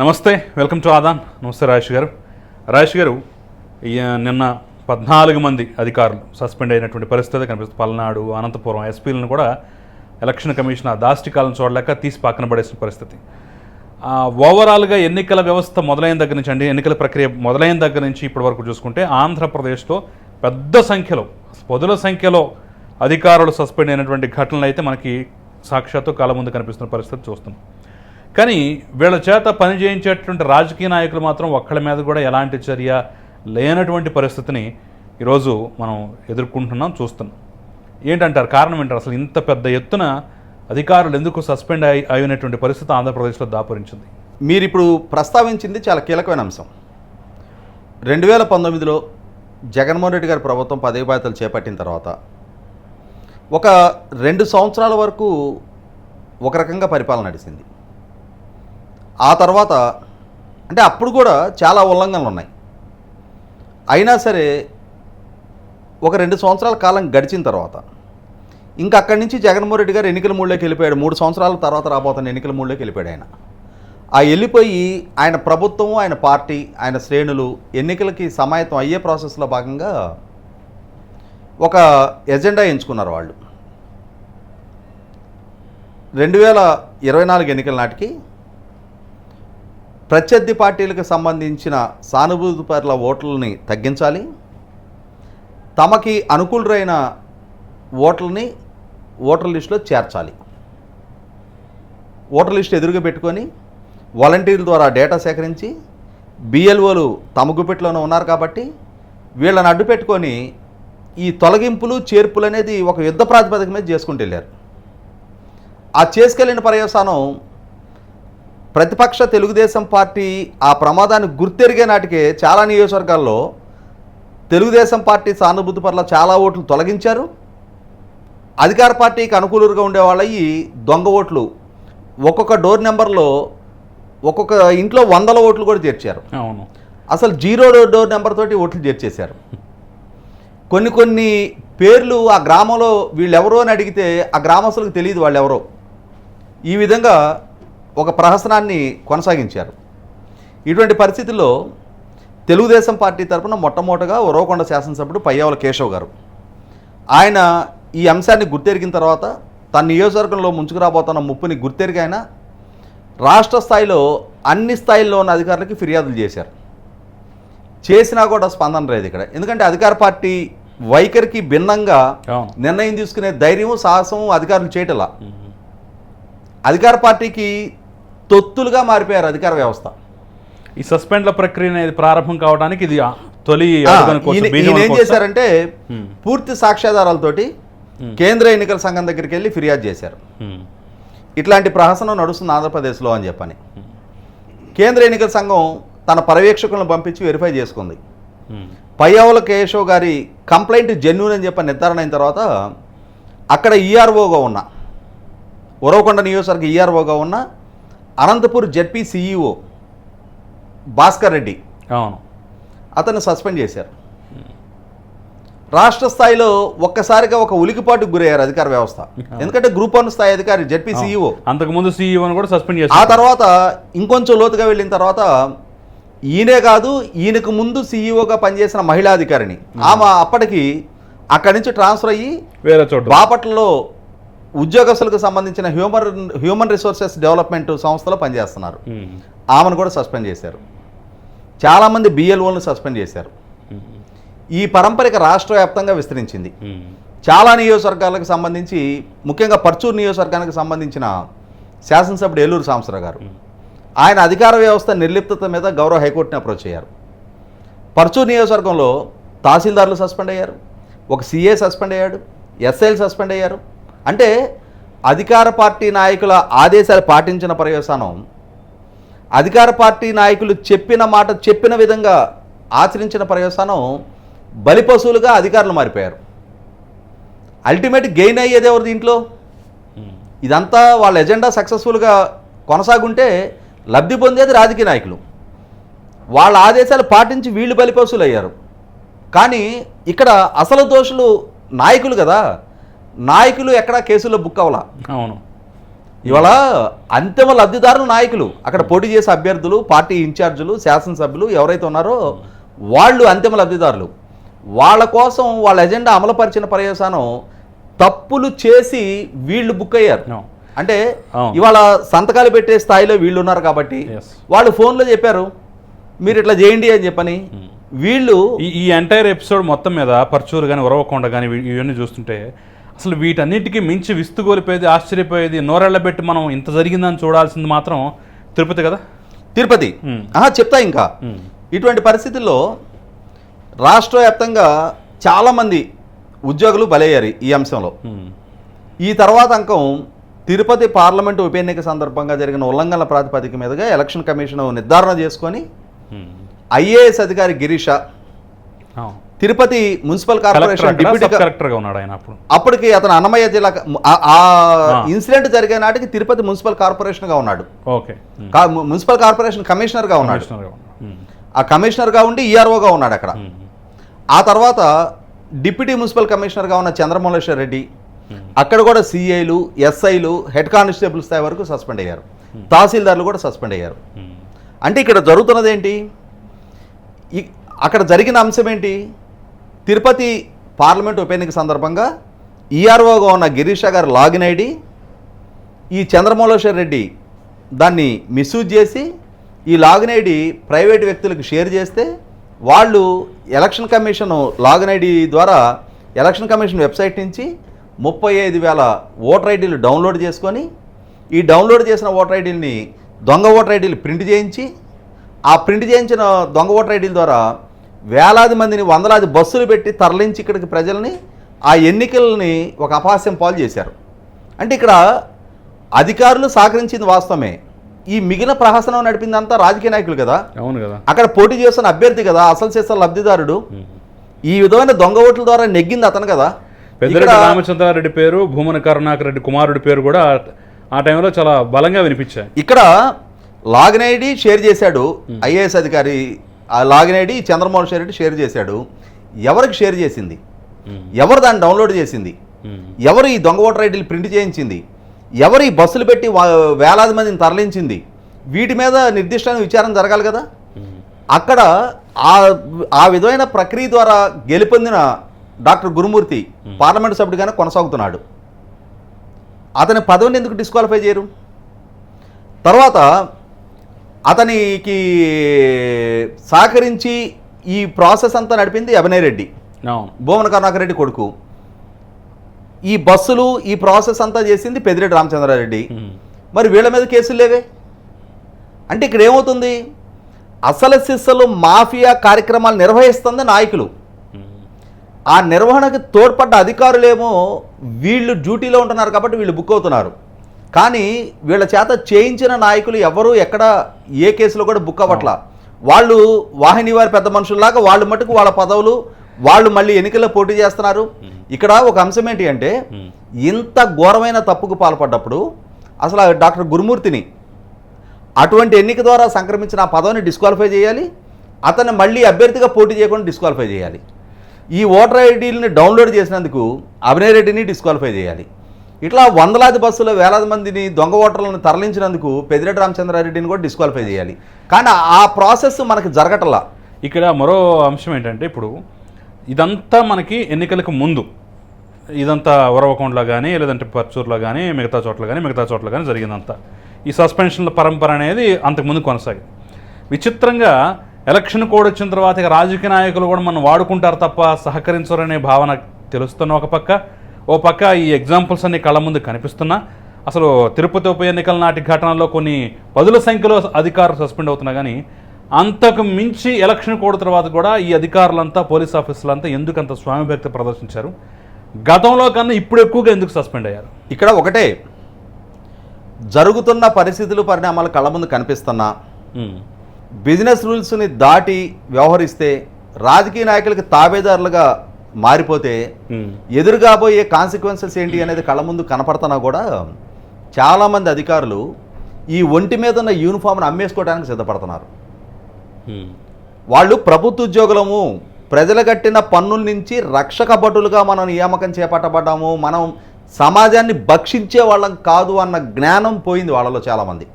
నమస్తే welcome to Aadan. నమస్తే రాజేష్ గారు. రాజేష్ గారు నిన్న పద్నాలుగు మంది అధికారులు సస్పెండ్ అయినటువంటి పరిస్థితి కనిపిస్తుంది. పల్నాడు అనంతపురం ఎస్పీలను కూడా ఎలక్షన్ కమిషన్ ఆ దాష్టికాలను చూడలేక తీసి పక్కన పడేసిన పరిస్థితి. ఓవరాల్గా ఎన్నికల వ్యవస్థ మొదలైన దగ్గర నుంచి అండి ఎన్నికల ప్రక్రియ మొదలైన దగ్గర నుంచి ఇప్పటి వరకు చూసుకుంటే ఆంధ్రప్రదేశ్లో పెద్ద సంఖ్యలో పదుల సంఖ్యలో అధికారులు సస్పెండ్ అయినటువంటి ఘటనలు అయితే మనకి సాక్షాత్తు కాలం ముందు కనిపిస్తున్న పరిస్థితి చూస్తున్నాం. కానీ వీళ్ళ చేత పని చేయించేటువంటి రాజకీయ నాయకులు మాత్రం ఒక్కళ్ళ మీద కూడా ఎలాంటి చర్య లేనటువంటి పరిస్థితిని ఈరోజు మనం ఎదుర్కొంటున్నాం చూస్తున్నాం. ఏంటంటారు? కారణం ఏంటారు అసలు ఇంత పెద్ద ఎత్తున అధికారులు ఎందుకు సస్పెండ్ అయి అయినటువంటి పరిస్థితి ఆంధ్రప్రదేశ్లో దాపురించింది? మీరు ఇప్పుడు ప్రస్తావించింది చాలా కీలకమైన అంశం. రెండు వేల పంతొమ్మిదిలో జగన్మోహన్ రెడ్డి గారి ప్రభుత్వం పదవి బాధ్యతలు చేపట్టిన తర్వాత ఒక రెండు సంవత్సరాల వరకు ఒక రకంగా పరిపాలన నడిచింది. ఆ తర్వాత అంటే అప్పుడు కూడా చాలా ఉల్లంఘనలు ఉన్నాయి. అయినా సరే ఒక రెండు సంవత్సరాల కాలం గడిచిన తర్వాత ఇంకా అక్కడి నుంచి జగన్మోహన్ రెడ్డి గారు ఎన్నికల మూడులోకి వెళ్ళిపోయాడు. మూడు సంవత్సరాల తర్వాత రాబోతున్న ఎన్నికల మూడులోకి వెళ్ళిపోయాడు ఆయన. ఆ వెళ్ళిపోయి ఆయన ప్రభుత్వం ఆయన పార్టీ ఆయన శ్రేణులు ఎన్నికలకి సమాయత్తం అయ్యే ప్రాసెస్లో భాగంగా ఒక ఎజెండా ఎంచుకున్నారు వాళ్ళు. రెండు వేల ఇరవై నాలుగు ఎన్నికల నాటికి ప్రత్యర్థి పార్టీలకు సంబంధించిన సానుభూతి పట్ల ఓట్లని తగ్గించాలి. తమకి అనుకూలురైన ఓట్లని ఓటర్ లిస్టులో చేర్చాలి. ఓటర్ లిస్ట్ ఎదురుగా పెట్టుకొని వాలంటీర్ల ద్వారా డేటా సేకరించి బిఎల్ఓలు తమ గుప్పెట్లోనే ఉన్నారు కాబట్టి వీళ్ళని అడ్డు పెట్టుకొని ఈ తొలగింపులు చేర్పులు అనేది ఒక యుద్ధ ప్రాతిపదిక మీద చేసుకుంటూ వెళ్ళారు. ఆ చేసుకెళ్ళిన పర్యవసానం ప్రతిపక్ష తెలుగుదేశం పార్టీ ఆ ప్రమాదాన్ని గుర్తెరిగే నాటికే చాలా నియోజకవర్గాల్లో తెలుగుదేశం పార్టీ సానుభూతి పట్ల చాలా ఓట్లు తొలగించారు. అధికార పార్టీకి అనుకూలంగా ఉండే వాళ్ళయి దొంగ ఓట్లు ఒక్కొక్క డోర్ నెంబర్లో ఒక్కొక్క ఇంట్లో వందల ఓట్లు కూడా చేర్చారు. అవును. అసలు జీరో డోర్ నెంబర్ తోటి ఓట్లు చేర్చేశారు. కొన్ని కొన్ని పేర్లు ఆ గ్రామంలో వీళ్ళెవరో అని అడిగితే ఆ గ్రామస్తులకు తెలియదు వాళ్ళు ఎవరో ఈ విధంగా ఒక ప్రహసనాన్ని కొనసాగించారు. ఇటువంటి పరిస్థితుల్లో తెలుగుదేశం పార్టీ తరపున మొట్టమొదటగా ఉరవకొండ శాసనసభ్యుడు పయ్యావుల కేశవ్ గారు. ఆయన ఈ అంశాన్ని గుర్తెరిగిన తర్వాత తన నియోజకవర్గంలో ముంచుకురాబోతున్న ముప్పుని గుర్తెరిగి ఆయన రాష్ట్ర స్థాయిలో అన్ని స్థాయిల్లో ఉన్న అధికారులకి ఫిర్యాదులు చేశారు. చేసినా కూడా స్పందన లేదు ఇక్కడ. ఎందుకంటే అధికార పార్టీ వైఖరికి భిన్నంగా నిర్ణయం తీసుకునే ధైర్యం సాహసం అధికారులు చేయటలా. అధికార పార్టీకి తొత్తులుగా మారిపోయారు అధికార వ్యవస్థ ఈ సస్పెండ్ల ప్రక్రియ అనేది ప్రారంభం కావడానికి ఇది తొలి ఏం? చేశారంటే. పూర్తి సాక్ష్యాధారాలతోటి. కేంద్ర ఎన్నికల సంఘం దగ్గరికి వెళ్ళి ఫిర్యాదు చేశారు. ఇట్లాంటి ప్రహసనం నడుస్తుంది ఆంధ్రప్రదేశ్లో అని చెప్పని కేంద్ర ఎన్నికల సంఘం తన పర్యవేక్షకులను పంపించి వెరిఫై చేసుకుంది. పయ్యావుల కేశవ్ గారి కంప్లైంట్ జెన్యున్ అని చెప్పి నిర్ధారణ అయిన తర్వాత అక్కడ ఈఆర్ఓగా ఉన్న ఉరవకొండ నియోజకవర్గ ఈఆర్ఓగా ఉన్న అనంతపూర్ జెడ్పీ సిఈఓ భాస్కర్ రెడ్డి అవును. అతన్ని సస్పెండ్ చేశారు. రాష్ట్ర స్థాయిలో ఒక్కసారిగా ఒక ఉలికిపాటుకు గురయ్యారు అధికార వ్యవస్థ. ఎందుకంటే గ్రూప్ వన్ స్థాయి అధికారి జెడ్పీ సీఈఓ. అంతకుముందు సీఈఓని కూడా సస్పెండ్ ఆ చేశారు తర్వాత ఇంకొంచెం లోతుగా వెళ్ళిన తర్వాత ఈయనే కాదు ఈయనకు ముందు సీఈఓగా పనిచేసిన మహిళా అధికారిని ఆమె అప్పటికి అక్కడి నుంచి ట్రాన్స్ఫర్ అయ్యి వేరే చోట. బాపట్లలో ఉద్యోగస్తులకు సంబంధించిన హ్యూమన్ హ్యూమన్ రిసోర్సెస్ డెవలప్మెంట్ సంస్థలో పనిచేస్తున్నారు. ఆమెను కూడా సస్పెండ్ చేశారు. చాలామంది బిఎల్ఓలను సస్పెండ్ చేశారు. ఈ పరంపరిక రాష్ట్ర వ్యాప్తంగా విస్తరించింది. చాలా నియోజకవర్గాలకు సంబంధించి ముఖ్యంగా పర్చూరు నియోజకవర్గానికి సంబంధించిన శాసనసభ్యుడు ఏలూరు సాంబశివరావు గారు. ఆయన అధికార వ్యవస్థ నిర్లిప్తత మీద గౌరవ హైకోర్టుని అప్రోచ్ అయ్యారు. పర్చూరు నియోజకవర్గంలో తహసీల్దార్లు సస్పెండ్ అయ్యారు. ఒక సీఏ సస్పెండ్ అయ్యాడు. ఎస్ఐలు సస్పెండ్ అయ్యారు. అంటే అధికార పార్టీ నాయకుల ఆదేశాలు పాటించిన పర్యవసానం అధికార పార్టీ నాయకులు చెప్పిన మాట చెప్పిన విధంగా ఆచరించిన పర్యవసానం బలిపశువులుగా అధికారులు మారిపోయారు. అల్టిమేట్ గెయిన్ అయ్యేది ఎవరు దీంట్లో? ఇదంతా వాళ్ళ ఎజెండా సక్సెస్ఫుల్గా కొనసాగుంటే లబ్ధి పొందేది రాజకీయ నాయకులు. వాళ్ళ ఆదేశాలు పాటించి వీళ్ళు బలిపశువులు అయ్యారు కానీ ఇక్కడ అసలు దోషులు నాయకులు కదా. నాయకులు ఎక్కడా కేసుల్లో బుక్ అవ్వాల అవును ఇవాళ అంతిమ లబ్ధిదారులు నాయకులు అక్కడ పోటీ చేసే అభ్యర్థులు పార్టీ ఇన్ఛార్జీలు శాసనసభ్యులు ఎవరైతే ఉన్నారో వాళ్ళు అంతిమ లబ్ధిదారులు వాళ్ళ కోసం వాళ్ళ ఎజెండా అమలుపరిచిన పర్యవసానం తప్పులు చేసి వీళ్ళు బుక్ అయ్యారు. అంటే. ఇవాళ సంతకాలు పెట్టే స్థాయిలో వీళ్ళు ఉన్నారు కాబట్టి. వాళ్ళు ఫోన్లో చెప్పారు మీరు ఇట్లా చేయండి అని చెప్పని వీళ్ళు ఈ ఎంటైర్ ఎపిసోడ్ మొత్తం మీద పర్చూరు కానీ ఉరవకొండ కానీ ఇవి- ఇవన్నీ చూస్తుంటే అసలు వీటన్నిటికీ మించి విస్తుగోలిపోయేది ఆశ్చర్యపోయేది నోరెళ్ళబెట్టి మనం ఇంత జరిగిందని చూడాల్సింది మాత్రం తిరుపతి కదా తిరుపతి. ఆహా చెప్తా ఇంకా. ఇటువంటి పరిస్థితుల్లో రాష్ట్ర వ్యాప్తంగా చాలామంది ఉద్యోగులు బలయ్యారు ఈ అంశంలో. ఈ తర్వాత అంకం తిరుపతి పార్లమెంటు ఉప ఎన్నిక సందర్భంగా జరిగిన ఉల్లంఘనల ప్రాతిపదిక మీదుగా ఎలక్షన్ కమిషన్ నిర్ధారణ చేసుకొని. ఐఏఎస్ అధికారి Girisha. Tirupati municipal corporation deputy కలెక్టర్గా ఉన్నాడు ఆయన అప్పుడు. అప్పటికి అతను అన్నమయ్య జిల్లా ఆ-. ఇన్సిడెంట్ జరిగే నాటికి తిరుపతి మున్సిపల్ కార్పొరేషన్గా ఉన్నాడు. ఓకే. మున్సిపల్ కార్పొరేషన్ కమిషనర్గా ఉన్నాడు. ఆ కమిషనర్గా ఉండి ఈఆర్ఓగా ఉన్నాడు అక్కడ. ఆ తర్వాత డిప్యూటీ మున్సిపల్ కమిషనర్గా ఉన్న చంద్రమౌళేశ్వర రెడ్డి అక్కడ కూడా సిఐలు ఎస్ఐలు హెడ్ కానిస్టేబుల్ స్థాయి వరకు సస్పెండ్ అయ్యారు. తహసీల్దార్లు కూడా సస్పెండ్ అయ్యారు. అంటే ఇక్కడ జరుగుతున్నది ఏంటి అక్కడ జరిగిన అంశం ఏంటి? తిరుపతి పార్లమెంట్ ఉప ఎన్నిక సందర్భంగా ఈఆర్ఓగా ఉన్న గిరీష గారు లాగిన్ ఐడి ఈ చంద్రమౌళేశ్వర్ రెడ్డి దాన్ని మిస్యూజ్ చేసి ఈ లాగిన్ ఐడి ప్రైవేట్ వ్యక్తులకు షేర్ చేస్తే వాళ్ళు ఎలక్షన్ కమిషన్ లాగిన్ ఐడి ద్వారా ఎలక్షన్ కమిషన్ వెబ్సైట్ నుంచి ముప్పై ఐదు వేల ఓటర్ ఐడీలు డౌన్లోడ్ చేసుకొని ఈ డౌన్లోడ్ చేసిన ఓటర్ ఐడీలని దొంగ ఓటర్ ఐడీలు ప్రింట్ చేయించి ఆ ప్రింట్ చేయించిన దొంగ ఓటర్ ఐడీల ద్వారా వేలాది మందిని వందలాది బస్సులు పెట్టి తరలించి ఇక్కడికి ప్రజల్ని ఆ ఎన్నికల్ని ఒక అపహాస్యం పాలు చేశారు. అంటే ఇక్కడ అధికారులు సహకరించింది వాస్తవమే. ఈ మిగిలిన ప్రహసనం నడిపిందంతా రాజకీయ నాయకులు కదా. అవును కదా. అక్కడ పోటీ చేస్తున్న అభ్యర్థి కదా అసలు చేస్తున్న లబ్ధిదారుడు. ఈ విధమైన దొంగ ఓట్ల ద్వారా నెగ్గింది అతను కదా. పెద్దిరెడ్డి రామచంద్రారెడ్డి పేరు భూమన కరుణాకర్ రెడ్డి కుమారుడి పేరు కూడా ఆ టైంలో చాలా బలంగా వినిపించాయి. ఇక్కడ లాగిన్ ఐడి షేర్ చేశాడు ఐఏఎస్ అధికారి ఆ login ID Chandramohan Reddy share చేశాడు. ఎవరికి షేర్ చేసింది? ఎవరు దాన్ని డౌన్లోడ్ చేసింది? ఎవరు ఈ దొంగ ఓటర్ ఐడీలు ప్రింట్ చేయించింది? ఎవరు ఈ బస్సులు పెట్టి వేలాది మందిని తరలించింది? వీటి మీద నిర్దిష్టమైన విచారణ జరగాలి కదా? అక్కడ ఆ ఆ విధమైన ప్రక్రియ ద్వారా గెలుపొందిన డాక్టర్ గురుమూర్తి పార్లమెంట్ సభ్యుడిగానే కొనసాగుతున్నాడు. అతని పదవిని ఎందుకు డిస్క్వాలిఫై చేయరు? తర్వాత అతనికి సహకరించి ఈ ప్రాసెస్ అంతా నడిపింది అభినయ్ రెడ్డి. భువన కరుణాకర్ రెడ్డి కొడుకు. ఈ బస్సులు ఈ ప్రాసెస్ అంతా చేసింది పెద్దిరెడ్డి రామచంద్రారెడ్డి. ఉమ్. మరి వీళ్ళ మీద కేసులు లేవే? అంటే ఇక్కడ ఏమవుతుంది? అసలు సిస్సలు మాఫియా కార్యక్రమాలు నిర్వహిస్తుంది నాయకులు. ఉమ్. ఆ నిర్వహణకు తోడ్పడ్డ అధికారులేమో వీళ్ళు డ్యూటీలో ఉంటున్నారు కాబట్టి వీళ్ళు బుక్ అవుతున్నారు. కానీ వీళ్ళ చేత చేయించిన నాయకులు ఎవరు ఎక్కడ ఏ కేసులో కూడా బుక్ అవ్వట్లా. వాళ్ళు వాహిని వారి పెద్ద మనుషుల్లాగా వాళ్ళు మటుకు వాళ్ళ పదవులు వాళ్ళు మళ్ళీ ఎన్నికల్లో పోటీ చేస్తున్నారు. ఇక్కడ ఒక అంశం ఏంటి అంటే. ఇంత ఘోరమైన తప్పుకు పాల్పడ్డప్పుడు అసలు డాక్టర్ గురుమూర్తిని అటువంటి ఎన్నిక ద్వారా సంక్రమించిన ఆ పదవిని డిస్క్వాలిఫై చేయాలి అతన్ని మళ్ళీ అభ్యర్థిగా పోటీ చేయకుండా డిస్క్వాలిఫై చేయాలి. ఈ ఓటర్ ఐడీలని డౌన్లోడ్ చేసినందుకు అభినయ్ రెడ్డిని డిస్క్వాలిఫై చేయాలి. ఇట్లా వందలాది బస్సులో వేలాది మందిని దొంగ ఓటర్లను తరలించినందుకు పెద్దిరెడ్డి రామచంద్రారెడ్డిని కూడా డిస్క్వాలిఫై చేయాలి. కానీ ఆ ప్రాసెస్ మనకు జరగటల్లా ఇక్కడ మరో అంశం ఏంటంటే ఇప్పుడు ఇదంతా మనకి ఎన్నికలకు ముందు ఇదంతా ఉరవకొండలో కానీ లేదంటే పర్చూర్లో కానీ మిగతా చోట్ల కానీ మిగతా చోట్ల కానీ జరిగిందంతా. ఈ సస్పెన్షన్ల పరంపర అనేది అంతకుముందు కొనసాగింది. విచిత్రంగా ఎలక్షన్ కోడ్ వచ్చిన తర్వాత ఇక రాజకీయ నాయకులు కూడా మనం వాడుకుంటారు తప్ప సహకరించరనే భావన తెలుస్తున్న ఒక పక్క ఓ పక్క ఈ ఎగ్జాంపుల్స్ అన్ని కళ్ళ ముందు కనిపిస్తున్నా. అసలు తిరుపతి ఉప ఎన్నికల నాటి ఘటనలో కొన్ని పదుల సంఖ్యలో అధికారులు సస్పెండ్ అవుతున్నా కానీ అంతకు మించి ఎలక్షన్ కోడ్ తర్వాత కూడా ఈ అధికారులంతా పోలీస్ ఆఫీసులంతా ఎందుకు అంత స్వామి భక్తి ప్రదర్శించారు? గతంలో కన్నా ఇప్పుడు ఎక్కువగా ఎందుకు సస్పెండ్ అయ్యారు? ఇక్కడ ఒకటే. జరుగుతున్న పరిస్థితులు పరిణామాలు కళ్ళ ముందు కనిపిస్తున్నా. బిజినెస్ రూల్స్ని దాటి వ్యవహరిస్తే రాజకీయ నాయకులకి తాబేదారులుగా మారిపోతే ఉమ్, ఎదురుగాబోయే కాన్సిక్వెన్సెస్ ఏంటి అనేది కళ్ళ ముందు కనపడుతున్నా కూడా చాలామంది అధికారులు ఈ ఒంటి మీద ఉన్న యూనిఫామ్ను అమ్మేసుకోవడానికి సిద్ధపడుతున్నారు. వాళ్ళు ప్రభుత్వ ఉద్యోగులము ప్రజలు కట్టిన పన్నుల నుంచి రక్షక భటులుగా మనం నియామకం చేపట్టబడ్డాము మనం సమాజాన్ని భక్షించే వాళ్ళం కాదు అన్న జ్ఞానం పోయింది వాళ్ళలో చాలామంది.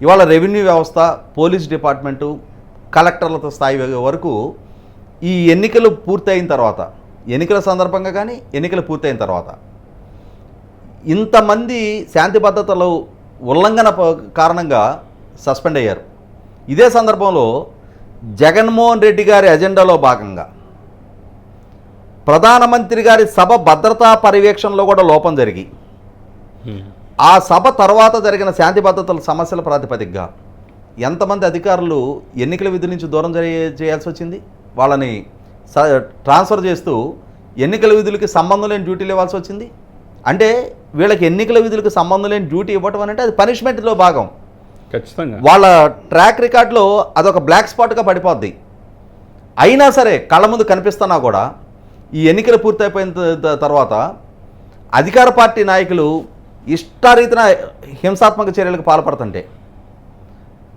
ఇవాళ రెవెన్యూ వ్యవస్థ పోలీస్ డిపార్ట్మెంటు కలెక్టర్లతో స్థాయి వరకు ఈ ఎన్నికలు పూర్తయిన తర్వాత ఎన్నికల సందర్భంగా కానీ ఎన్నికలు పూర్తయిన తర్వాత. ఇంతమంది శాంతి భద్రతలు ఉల్లంఘన కారణంగా సస్పెండ్ అయ్యారు. ఇదే సందర్భంలో జగన్మోహన్ రెడ్డి గారి అజెండాలో భాగంగా ప్రధానమంత్రి గారి సభ భద్రతా పర్యవేక్షణలో కూడా లోపం జరిగి. ఆ సభ తర్వాత జరిగిన శాంతి భద్రతల సమస్యల ప్రాతిపదికగా ఎంతమంది అధికారులు ఎన్నికల విధి నుంచి దూరం జరి- చేయాల్సి వచ్చింది? వాళ్ళని ట్రాన్స్ఫర్ చేస్తూ ఎన్నికల విధులకి సంబంధం లేని డ్యూటీలు ఇవ్వాల్సి వచ్చింది. అంటే వీళ్ళకి ఎన్నికల విధులకు సంబంధం లేని డ్యూటీ ఇవ్వటం అని అంటే అది పనిష్మెంట్లో భాగం. ఖచ్చితంగా. వాళ్ళ ట్రాక్ రికార్డులో అదొక బ్లాక్ స్పాట్గా పడిపోద్ది. అయినా సరే కళ్ళ ముందు కనిపిస్తున్నా కూడా ఈ ఎన్నికలు పూర్తయిపోయిన తర్వాత అధికార పార్టీ నాయకులు ఇష్టారీతిన హింసాత్మక చర్యలకు పాల్పడుతుంటే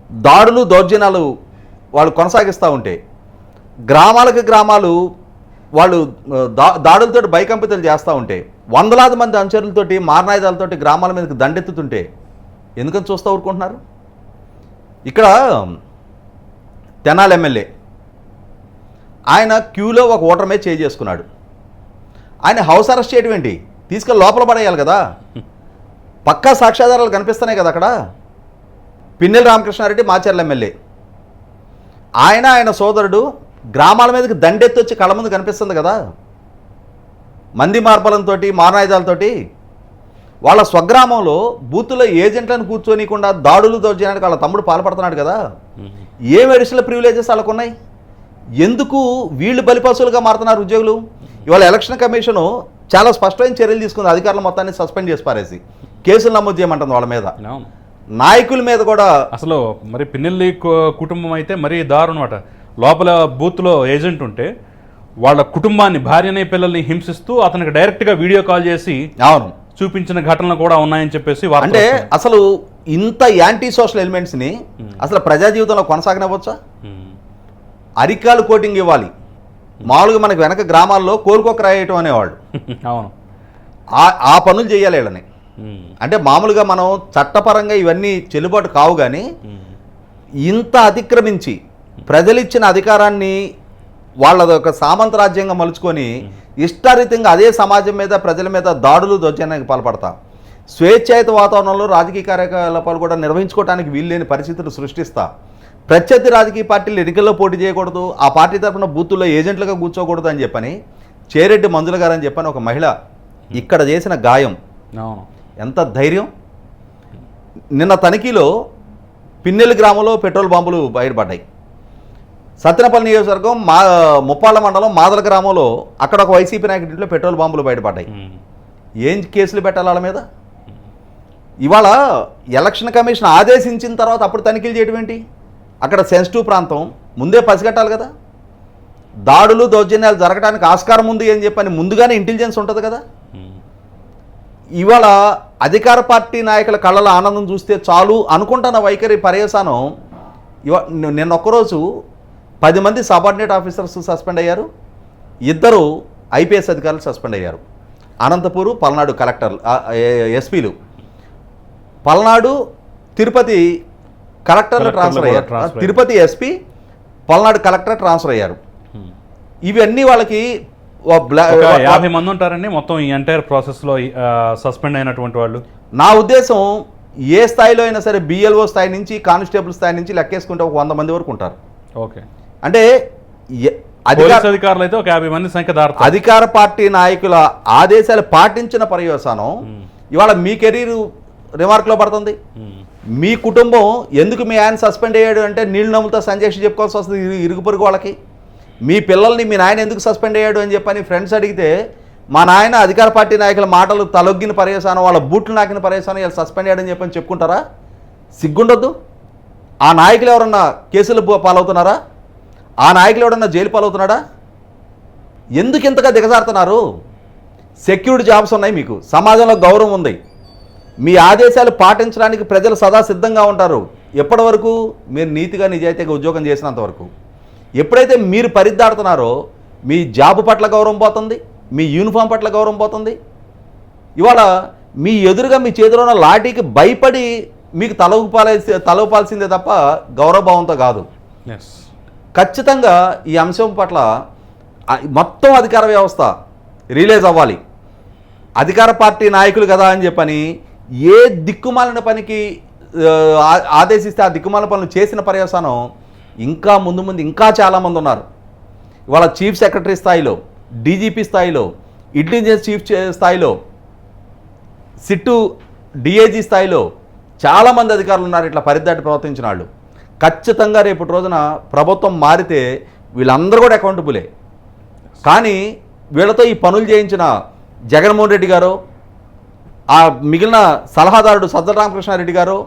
దాడులు దౌర్జన్యాలు వాళ్ళు కొనసాగిస్తూ ఉంటే గ్రామాలకు గ్రామాలు వాళ్ళు దా దాడులతో భయకంపితలు చేస్తూ ఉంటే వందలాది మంది అనుచరులతోటి మారణాయుధాలతోటి గ్రామాల మీదకి దండెత్తుతుంటే ఎందుకని చూస్తూ ఊరుకుంటున్నారు? ఇక్కడ తెనాలి ఎమ్మెల్యే ఆయన క్యూలో ఒక ఓటర్ మీద చేయి చేసుకున్నాడు. ఆయన హౌస్ అరెస్ట్ చేయడం ఏంటి? తీసుకెళ్ళి లోపల పడేయాలి కదా. పక్కా సాక్ష్యాధారాలు కనిపిస్తున్నాయి కదా అక్కడ. పిన్నెల రామకృష్ణారెడ్డి మాచర్ల ఎమ్మెల్యే. ఆయన ఆయన సోదరుడు గ్రామాల మీదకి దండెత్తొచ్చి కళ్ళ ముందు కనిపిస్తుంది కదా? మంది మార్బలంతో మారణాయుధాలతోటి వాళ్ళ స్వగ్రామంలో బూతులో ఏజెంట్లను కూర్చోనీయకుండా దాడులు దౌర్జన్యానికి వాళ్ళ తమ్ముడు పాల్పడుతున్నాడు కదా. ఏం అడిషనల్ ప్రివిలేజెస్ వాళ్ళకు ఉన్నాయి ఎందుకు వీళ్ళు బలిపశువులుగా మారుతున్నారు ఉద్యోగులు? ఇవాళ ఎలక్షన్ కమిషను చాలా స్పష్టమైన చర్యలు తీసుకుంది అధికారుల మొత్తాన్ని సస్పెండ్ చేసి పారేసి. కేసులు నమోదు చేయమంటుంది వాళ్ళ మీద. నాయకుల మీద కూడా అసలు మరి పిన్నెల్లి కుటుంబం అయితే మరీ దారుణం అట. లోపల బూత్లో ఏజెంట్ ఉంటే వాళ్ళ కుటుంబాన్ని భార్యని పిల్లల్ని హింసిస్తూ అతనికి డైరెక్ట్గా వీడియో కాల్ చేసి అవును చూపించిన ఘటనలు కూడా ఉన్నాయని చెప్పేసి అంటే. అసలు ఇంత యాంటీ సోషల్ ఎలిమెంట్స్ని అసలు ప్రజా జీవితంలో కొనసాగనివ్వచ్చా ఉమ్. అరికాలు కోటింగ్ ఇవ్వాలి మామూలుగా మనకి వెనక గ్రామాల్లో కోలుకొక రాయటం అనేవాళ్ళు అవును ఆ- ఆ పనులు చేయాలి వీళ్ళని. అంటే మామూలుగా మనం చట్టపరంగా ఇవన్నీ చెల్లుబాటు కావు కానీ. ఇంత అతిక్రమించి ప్రజలిచ్చిన అధికారాన్ని వాళ్ళది ఒక సామంత రాజ్యంగా మలుచుకొని ఇష్టారీతంగా అదే సమాజం మీద ప్రజల మీద దాడులు దౌర్జన్యానికి పాల్పడతా. స్వేచ్ఛాయుత వాతావరణంలో రాజకీయ కార్యకలాపాలు కూడా నిర్వహించుకోవడానికి వీల్లేని పరిస్థితులు సృష్టిస్తా. ప్రత్యర్థి రాజకీయ పార్టీలు ఎన్నికల్లో పోటీ చేయకూడదు ఆ పార్టీ తరఫున బూతుల్లో ఏజెంట్లుగా కూర్చోకూడదు అని చెప్పని చేరెడ్డి మంజుల గారు అని చెప్పని ఒక మహిళ ఇక్కడ చేసిన గాయం. ఎంత ధైర్యం? నిన్న తనిఖీలో పిన్నెల్లి గ్రామంలో పెట్రోల్ బాంబులు బయటపడ్డాయి. సత్తెనపల్లి నియోజకవర్గం మా ముప్పాళ్ళ మండలం మాదల గ్రామంలో అక్కడ ఒక వైసీపీ నాయకుడి ఇంట్లో పెట్రోల్ బాంబులు బయటపడ్డాయి. ఏం కేసులు పెట్టాలి వాళ్ళ మీద? ఇవాళ ఎలక్షన్ కమిషన్ ఆదేశించిన తర్వాత అప్పుడు తనిఖీలు చేయడం ఏంటి? అక్కడ సెన్సిటివ్ ప్రాంతం ముందే పసిగట్టాలి కదా. దాడులు దౌర్జన్యాలు జరగడానికి ఆస్కారం ఉంది అని చెప్పని ముందుగానే ఇంటెలిజెన్స్ ఉంటుంది కదా. ఇవాళ అధికార పార్టీ నాయకుల కళ్ళలో ఆనందం చూస్తే చాలు అనుకుంటున్న వైఖరి పర్యవసానం ఇవా నిన్న ఒక్కరోజు పది మంది సబార్డినేట్ ఆఫీసర్స్ సస్పెండ్ అయ్యారు. ఇద్దరు ఐపీఎస్ అధికారులు సస్పెండ్ అయ్యారు. అనంతపూరు పల్నాడు కలెక్టర్ ఎస్పీలు. పల్నాడు తిరుపతి కలెక్టర్లు కలెక్టర్లు ట్రాన్స్ఫర్ అయ్యారు. Tirupati SP Palnadu collector transfer అయ్యారు. ఇవన్నీ వాళ్ళకి యాభై మంది ఉంటారండి. మొత్తం ఈ ఎంటైర్ ప్రాసెస్లో సస్పెండ్ అయినటువంటి వాళ్ళు. నా ఉద్దేశం ఏ స్థాయిలో అయినా సరే బిఎల్ఓ స్థాయి నుంచి కానిస్టేబుల్ స్థాయి నుంచి లెక్కేసుకుంటే ఒక వంద మంది వరకు ఉంటారు. ఓకే. అంటే అధికారులు అయితే ఒక యాభై మంది సంఖ్య అధికార పార్టీ నాయకుల ఆదేశాలు పాటించిన పర్యవసానం. ఇవాళ మీ కెరీర్ రిమార్క్లో పడుతుంది. మీ కుటుంబం ఎందుకు మీ ఆయన సస్పెండ్ అయ్యాడు అంటే నీళ్ళు నమ్ముతో సంజయ్ చెప్పుకోవాల్సి వస్తుంది ఇరు- ఇరుగు పొరుగు వాళ్ళకి. మీ పిల్లల్ని మీ నాయన ఎందుకు సస్పెండ్ అయ్యాడు అని చెప్పని ఫ్రెండ్స్ అడిగితే మా నాయన అధికార పార్టీ నాయకుల మాటలు తలొగ్గిన పర్యవసానం వాళ్ళ బూట్లు నాకిన పర్యవసానం వీళ్ళు సస్పెండ్ అయ్యాడని చెప్పని చెప్పుకుంటారా? సిగ్గుండొద్దు? ఆ నాయకులు ఎవరన్నా కేసులు పాలవుతున్నారా? ఆ నాయకులు ఎవడన్నా జైలు పాలవుతున్నాడా? ఎందుకు ఇంతగా దిగజారుతున్నారు? సెక్యూర్డ్ జాబ్స్ ఉన్నాయి మీకు. సమాజంలో గౌరవం ఉంది. మీ ఆదేశాలు పాటించడానికి ప్రజలు సదా సిద్ధంగా ఉంటారు. ఎప్పటి వరకు? మీరు నీతిగా నిజాయితీగా ఉద్యోగం చేసినంత వరకు. ఎప్పుడైతే మీరు పరిద్దాడుతున్నారో మీ జాబ్ పట్ల గౌరవం పోతుంది మీ యూనిఫామ్ పట్ల గౌరవం పోతుంది. ఇవాళ మీ ఎదురుగా మీ చేతిలో ఉన్న లాఠీకి భయపడి మీకు తలవుపాలే తలవుపాల్సిందే తప్ప గౌరవభావంతో కాదు. ఖచ్చితంగా ఈ అంశం పట్ల మొత్తం అధికార వ్యవస్థ రిలీజ్ అవ్వాలి. అధికార పార్టీ నాయకులు కదా అని చెప్పని ఏ దిక్కుమాలిన పనికి ఆదేశిస్తే ఆ దిక్కుమాలిన పనులు చేసిన పర్యవసానం ఇంకా ముందు ముందు ఇంకా చాలామంది ఉన్నారు. ఇవాళ చీఫ్ సెక్రటరీ స్థాయిలో డీజీపీ స్థాయిలో ఇంటెలిజెన్స్ చీఫ్ స్థాయిలో సిట్టు డిఏజీ స్థాయిలో చాలామంది అధికారులు ఉన్నారు ఇట్లా పరిద్దాటి ప్రవర్తించిన వాళ్ళు. ఖచ్చితంగా రేపటి రోజున ప్రభుత్వం మారితే వీళ్ళందరూ కూడా అకౌంటబులే కానీ వీళ్ళతో ఈ పనులు చేయించిన జగన్మోహన్ రెడ్డి గారు ఆ మిగిలిన సలహాదారుడు సజ్జల రామకృష్ణారెడ్డి గారు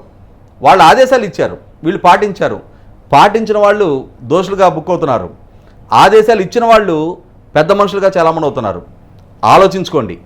వాళ్ళు ఆదేశాలు ఇచ్చారు. వీళ్ళు పాటించారు. పాటించిన వాళ్ళు దోషులుగా బుక్ అవుతున్నారు. ఆదేశాలు ఇచ్చిన వాళ్ళు పెద్ద మనుషులుగా చాలామంది అవుతున్నారు. ఆలోచించుకోండి.